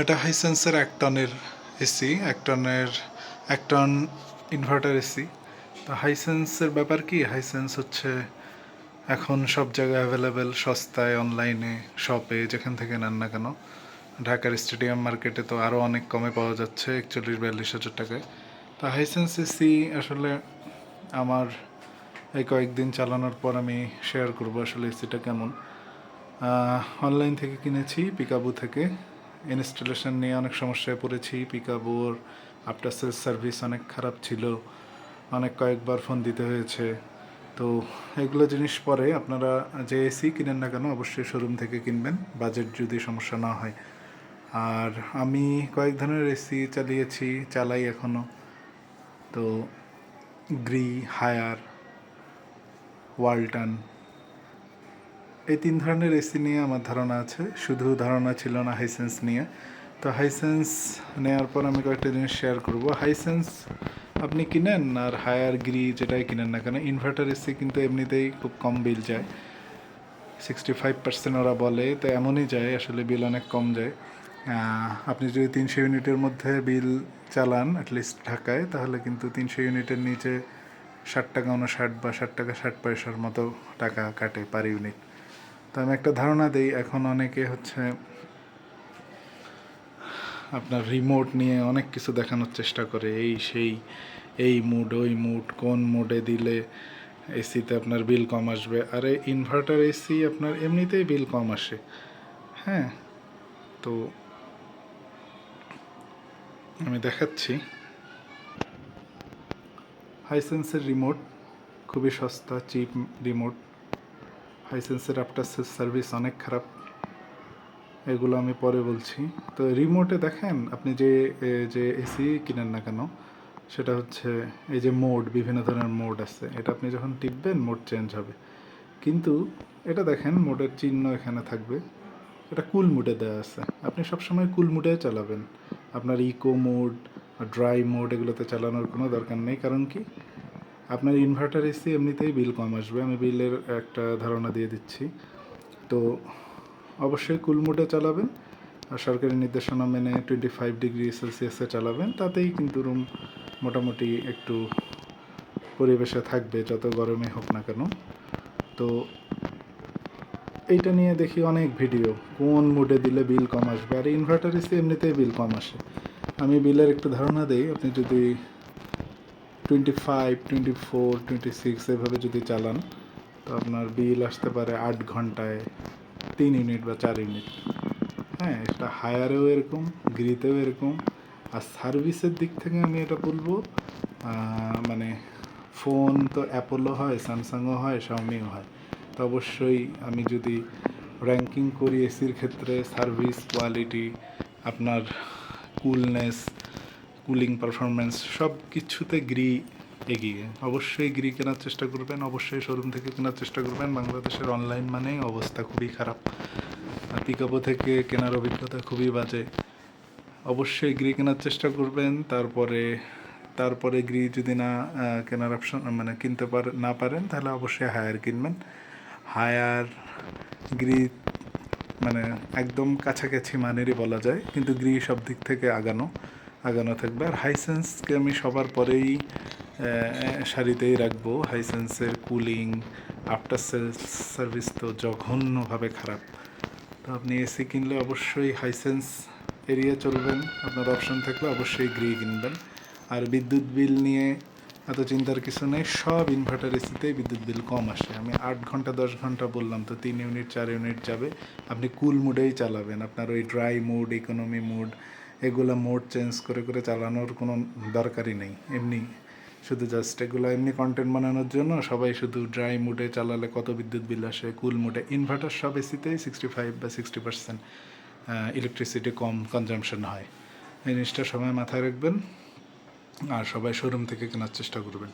এটা হাইসেন্সের এক টনের এসি, এক টনের, এক টন ইনভার্টার এসি। তো হাইসেন্সের ব্যাপার কি? হাইসেন্স হচ্ছে এখন সব জায়গায় অ্যাভেলেবেল সস্তায় অনলাইনে শপে যেখান থেকে নেন না কেন। ঢাকার স্টেডিয়াম মার্কেটে তো আরও অনেক কমে পাওয়া যাচ্ছে, একচল্লিশ, বিয়াল্লিশ হাজার টাকায়। তো হাইসেন্স এসি আসলে আমার এই কয়েকদিন চালানোর পর আমি শেয়ার করব আসলে এসিটা কেমন। অনলাইন থেকে কিনেছি, পিকাবু থেকে। ইনস্টলেশন নিয়ে অনেক সমস্যায় পড়েছি, পিকাবুর, আফটার সেলস সার্ভিস অনেক খারাপ ছিল, অনেক কয়েকবার ফোন দিতে হয়েছে। তো এগুলো জিনিস পরে আপনারা যে এসি কিনেন না কেন অবশ্যই শোরুম থেকে কিনবেন, বাজেট যদি সমস্যা না হয়। আর আমি কয়েক ধরনের এসি চালিয়েছি, চালাই এখনও তো গ্রি, হায়ার, ওয়ালটন এই তিন ধরনের এসি নিয়ে আমার ধারণা আছে। শুধু ধারণা ছিল না হাইসেন্স নিয়ে। তো হাইসেন্স নেওয়ার পর আমি কয়েকটা জিনিস শেয়ার করব। হাইসেন্স আপনি কিনেন আর হায়ার গ্রি যেটাই কিনেন না কেন ইনভার্টার এসি কিন্তু এমনিতেই খুব কম বিল যায়। সিক্সটি ফাইভ পার্সেন্ট ওরা বলে, তো এমনই যায়, আসলে বিল অনেক কম যায়। আপনি যদি তিনশো ইউনিটের মধ্যে বিল চালান অ্যাটলিস্ট ঢাকায়, তাহলে কিন্তু তিনশো ইউনিটের নিচে ষাট টাকা উনষাট বা ষাট টাকা, ষাট পয়সার মতো টাকা কাটে পার ইউনিট তো আমি একটা ধারণা দিই, এখন অনেকে হচ্ছে আপনার রিমোট নিয়ে অনেক কিছু দেখানোর চেষ্টা করে, এই সেই, এই মুড ওই মুড কোন মুডে দিলে এসিতে আপনার বিল কম আসবে? আরে ইনভার্টার এসি আপনার এমনিতেই বিল কম আসে। হ্যাঁ তো আমি দেখাচ্ছি। হাইসেন্সের রিমোট খুবই সস্তা চিপ রিমোট হাইসেন্সের আফটার সার্ভিস অনেক খারাপ। এগুলো আমি পরে বলছি। তো রিমোটে দেখেন, আপনি যে যে এসি কিনেন না কেন, সেটা হচ্ছে এই যে মোড বিভিন্ন ধরনের মোড আছে। এটা আপনি যখন টিপবেন মোড চেঞ্জ হবে। কিন্তু এটা দেখেন মোডের চিহ্ন এখানে থাকবে। এটা কুল মুডে দেওয়া আছে। আপনি সবসময় কুল মুডে চালাবেন। আপনার ইকো মোড ড্রাই মোড এগুলোতে চালানোর কোনো দরকার নেই। কারণ কি? আপনার ইনভার্টার এসি এমনিতেই বিল কম আসবে। আমি বিলের একটা ধারণা দিয়ে দিচ্ছি। তো অবশ্যই কুল মোডে চালাবেন। আর সরকারি নির্দেশনা মেনে টোয়েন্টি ফাইভ ডিগ্রি সেলসিয়াসে চালাবেন। তাতেই কিন্তু রুম মোটামুটি একটু পরিবেশে থাকবে, যত গরমে হোক না কেন। তো এইটা নিয়ে দেখি অনেক ভিডিও কোন মুডে দিলে বিল কম আসবে? আর ইনভার্টার এসি এমনিতেই বিল কম আসে। আমি বিলের একটু ধারণা দিই। আপনি যদি twenty five twenty four twenty six এভাবে যদি চালান, তো আপনার বিল আসতে পারে আট ঘন্টায় তিন ইউনিট বা চার ইউনিট হ্যাঁ এটা হায়ারেও এরকম, গ্রিতেও এরকম। আর সার্ভিসের দিক থেকে আমি এটা বলব মানে ফোন তো অ্যাপোলো হয় স্যামসাংও হয় শাওমিও হয়। তো অবশ্যই আমি যদি র্যাঙ্কিং করি এসির ক্ষেত্রে সার্ভিস কোয়ালিটি আপনার কুলনেস কুলিং পারফরমেন্স সব কিছুতে গ্রি এগিয়ে। অবশ্যই গ্রি কেনার চেষ্টা করবেন, অবশ্যই শোরুম থেকে কেনার চেষ্টা করবেন। বাংলাদেশের অনলাইন মানেই অবস্থা খুবই খারাপ। পিকাপো থেকে কেনার অভিজ্ঞতা খুবই বাজে। অবশ্যই গ্রি কেনার চেষ্টা করবেন, তারপরে তারপরে গ্রি যদি না কেনার অপশন মানে কিনতে পার, না পারেন, তাহলে অবশ্যই হায়ার কিনবেন। হায়ার গ্রি মানে একদম কাছাকাছি মানেরই বলা যায়, কিন্তু গ্রি সব দিক থেকে আগানো। আগানো থাকবে। আর হাইসেন্সকে আমি সবার পরেই সারিতেই রাখব। হাইসেন্সের কুলিং আফটার সেলস সার্ভিস তো জঘন্যভাবে খারাপ। তো আপনি এসি কিনলে অবশ্যই হাইসেন্স এরিয়া চলবেন। আপনার অপশন থাকলে অবশ্যই গ্রি কিনবেন। আর বিদ্যুৎ বিল নিয়ে এত চিন্তার কিছু নেই, সব ইনভার্টার এসিতেই বিদ্যুৎ বিল কম আসে। আমি আট ঘণ্টা, দশ ঘণ্টা বললাম তো তিন ইউনিট চার ইউনিট যাবে। আপনি কুল মুডেই চালাবেন। আপনার ওই ড্রাই মুড ইকোনমি মুড এগুলো মোড চেঞ্জ করে করে চালানোর কোনো দরকারই নেই। এমনি শুধু জাস্ট এগুলো এমনি কন্টেন্ট বানানোর জন্য সবাই শুধু ড্রাই মুডে চালালে কত বিদ্যুৎ বিল আসে কুল মুডে ইনভার্টার সব এসিতেই সিক্সটি ফাইভ বা সিক্সটি পার্সেন্ট ইলেকট্রিসিটি কম কনজামশন হয়। এই জিনিসটা সবাই মাথায় রাখবেন আর সবাই শোরুম থেকে কেনার চেষ্টা করবেন।